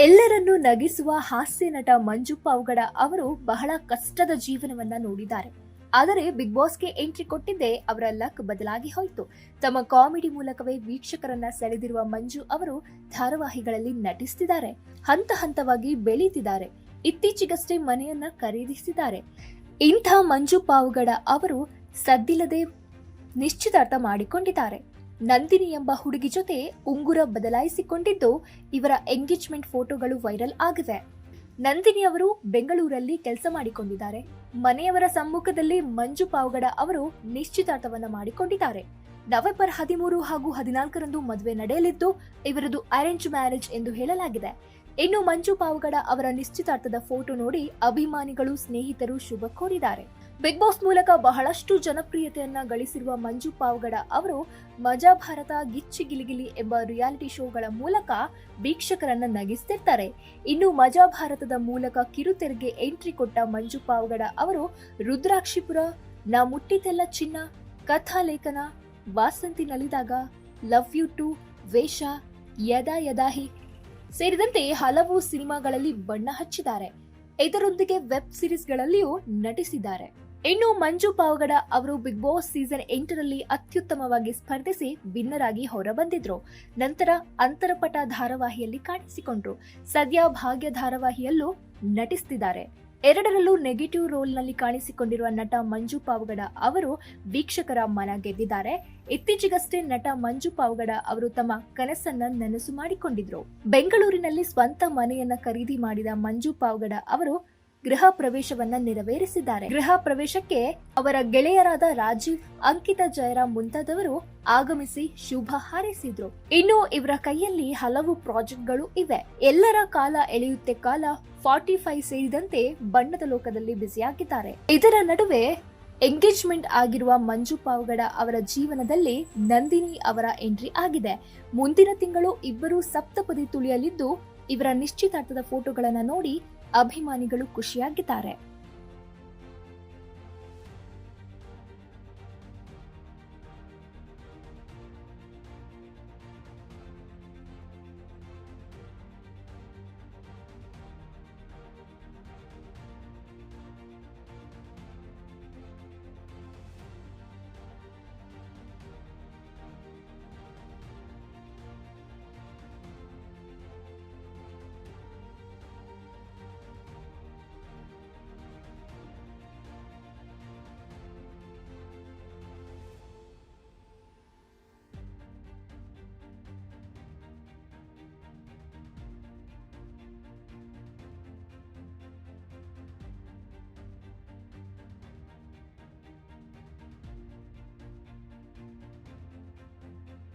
ಎಲ್ಲರನ್ನೂ ನಗಿಸುವ ಹಾಸ್ಯ ನಟ ಮಂಜುಪ್ಪ ಅವಗಡ ಅವರು ಬಹಳ ಕಷ್ಟದ ಜೀವನವನ್ನ ನೋಡಿದ್ದಾರೆ. ಆದರೆ ಬಿಗ್ ಬಾಸ್ಗೆ ಎಂಟ್ರಿ ಕೊಟ್ಟಿದ್ದೇ ಅವರ ಲಕ್ ಬದಲಾಗಿ ಹೋಯಿತು. ತಮ್ಮ ಕಾಮಿಡಿ ಮೂಲಕವೇ ವೀಕ್ಷಕರನ್ನ ಸೆಳೆದಿರುವ ಮಂಜು ಅವರು ಧಾರಾವಾಹಿಗಳಲ್ಲಿ ನಟಿಸುತ್ತಿದ್ದಾರೆ ಹಂತ ಹಂತವಾಗಿ ಬೆಳೀತಿದ್ದಾರೆ. ಇತ್ತೀಚೆಗಷ್ಟೇ ಮನೆಯನ್ನ ಖರೀದಿಸಿದ್ದಾರೆ. ಇಂಥ ಮಂಜು ಪಾವುಗಡ ಅವರು ಸದ್ದಿಲ್ಲದೆ ನಿಶ್ಚಿತಾರ್ಥ ಮಾಡಿಕೊಂಡಿದ್ದಾರೆ. ನಂದಿನಿ ಎಂಬ ಹುಡುಗಿ ಜೊತೆ ಉಂಗುರ ಬದಲಾಯಿಸಿಕೊಂಡಿದ್ದು ಇವರ ಎಂಗೇಜ್ಮೆಂಟ್ ಫೋಟೋಗಳು ವೈರಲ್ ಆಗಿವೆ. ನಂದಿನಿ ಅವರು ಬೆಂಗಳೂರಲ್ಲಿ ಕೆಲಸ ಮಾಡಿಕೊಂಡಿದ್ದಾರೆ. ಮನೆಯವರ ಸಮ್ಮುಖದಲ್ಲಿ ಮಂಜು ಪಾವಗಡ ಅವರು ನಿಶ್ಚಿತಾರ್ಥವನ್ನ ಮಾಡಿಕೊಂಡಿದ್ದಾರೆ. ನವೆಂಬರ್ ಹದಿಮೂರು ಹಾಗೂ ಹದಿನಾಲ್ಕರಂದು ಮದುವೆ ನಡೆಯಲಿದ್ದು, ಇವರದು ಅರೇಂಜ್ ಮ್ಯಾರೇಜ್ ಎಂದು ಹೇಳಲಾಗಿದೆ. ಇನ್ನು ಮಂಜು ಪಾವಗಡ ಅವರ ನಿಶ್ಚಿತಾರ್ಥದ ಫೋಟೋ ನೋಡಿ ಅಭಿಮಾನಿಗಳು, ಸ್ನೇಹಿತರು ಶುಭ ಕೋರಿದ್ದಾರೆ. ಬಿಗ್ ಬಾಸ್ ಮೂಲಕ ಬಹಳಷ್ಟು ಜನಪ್ರಿಯತೆಯನ್ನ ಗಳಿಸಿರುವ ಮಂಜು ಪಾವಗಡ ಅವರು ಮಜಾ ಭಾರತ, ಗಿಚ್ಚಿ ಗಿಲಿಗಿಲಿ ಎಂಬ ರಿಯಾಲಿಟಿ ಶೋಗಳ ಮೂಲಕ ವೀಕ್ಷಕರನ್ನ ನಗಿಸ್ತಿರ್ತಾರೆ. ಇನ್ನು ಮಜಾ ಭಾರತದ ಮೂಲಕ ಕಿರುತೆರೆಗೆ ಎಂಟ್ರಿ ಕೊಟ್ಟ ಮಂಜು ಪಾವಗಡ ಅವರು ರುದ್ರಾಕ್ಷಿಪುರ, ನಾ ಮುಟ್ಟಿತೆಲ್ಲ ಚಿನ್ನ ಕಥಾಲೇಖನ ವಾಸಂತಿ ನಲಿದಾಗ, ಲವ್ ಯು ಟು, ವೇಷ, ಯದಾ ಯದಾಹಿ ಸೇರಿದಂತೆ ಹಲವು ಸಿನಿಮಾಗಳಲ್ಲಿ ಬಣ್ಣ ಹಚ್ಚಿದ್ದಾರೆ. ಇದರೊಂದಿಗೆ ವೆಬ್ ಸಿರೀಸ್ಗಳಲ್ಲಿಯೂ ನಟಿಸಿದ್ದಾರೆ. ಇನ್ನು ಮಂಜು ಪಾವಗಡ ಅವರು ಬಿಗ್ ಬಾಸ್ ಸೀಸನ್ ಎಂಟರಲ್ಲಿ ಅತ್ಯುತ್ತಮವಾಗಿ ಸ್ಪರ್ಧಿಸಿ ಭಿನ್ನರಾಗಿ ಆಗಿ ಹೊರಬಂದಿದ್ರು. ನಂತರ ಅಂತರಪಟ ಧಾರಾವಾಹಿಯಲ್ಲಿ ಕಾಣಿಸಿಕೊಂಡ್ರು. ಸದ್ಯ ಭಾಗ್ಯ ಧಾರಾವಾಹಿಯಲ್ಲೂ ನಟಿಸ್ತಿದ್ದಾರೆ. ಎರಡರಲ್ಲೂ ನೆಗೆಟಿವ್ ರೋಲ್ನಲ್ಲಿ ಕಾಣಿಸಿಕೊಂಡಿರುವ ನಟ ಮಂಜು ಪಾವಗಡ ಅವರು ವೀಕ್ಷಕರ ಮನ ಗೆದ್ದಿದ್ದಾರೆ. ಇತ್ತೀಚೆಗಷ್ಟೇ ನಟ ಮಂಜು ಪಾವಗಡ ಅವರು ತಮ್ಮ ಕನಸನ್ನ ನನಸು ಮಾಡಿಕೊಂಡಿದ್ರು. ಬೆಂಗಳೂರಿನಲ್ಲಿ ಸ್ವಂತ ಮನೆಯನ್ನ ಖರೀದಿ ಮಾಡಿದ ಮಂಜು ಪಾವಗಡ ಅವರು ಗೃಹ ಪ್ರವೇಶವನ್ನ ನೆರವೇರಿಸಿದ್ದಾರೆ. ಗೃಹ ಪ್ರವೇಶಕ್ಕೆ ಅವರ ಗೆಳೆಯರಾದ ರಾಜೀವ್, ಅಂಕಿತ ಜಯರಾಮ್ ಮುಂತಾದವರು ಆಗಮಿಸಿ ಶುಭ ಹಾರೈಸಿದ್ರು. ಇನ್ನು ಇವರ ಕೈಯಲ್ಲಿ ಹಲವು ಪ್ರಾಜೆಕ್ಟ್ಗಳು ಇವೆ. ಎಲ್ಲರ ಕಾಲ ಎಳೆಯುತ್ತೆ ಕಾಲ ಫಾರ್ಟಿ ಫೈವ್ ಸೇರಿದಂತೆ ಬಣ್ಣದ ಲೋಕದಲ್ಲಿ ಬ್ಯುಸಿಯಾಗಿದ್ದಾರೆ. ಇದರ ನಡುವೆ ಎಂಗೇಜ್ಮೆಂಟ್ ಆಗಿರುವ ಮಂಜು ಪಾವಗಡ ಅವರ ಜೀವನದಲ್ಲಿ ನಂದಿನಿ ಅವರ ಎಂಟ್ರಿ ಆಗಿದೆ. ಮುಂದಿನ ತಿಂಗಳು ಇಬ್ಬರು ಸಪ್ತಪದಿ ತುಳಿಯಲಿದ್ದು, ಇವರ ನಿಶ್ಚಿತಾರ್ಥದ ಫೋಟೋಗಳನ್ನು ನೋಡಿ ಅಭಿಮಾನಿಗಳು ಖುಷಿಯಾಗಿದ್ದಾರೆ.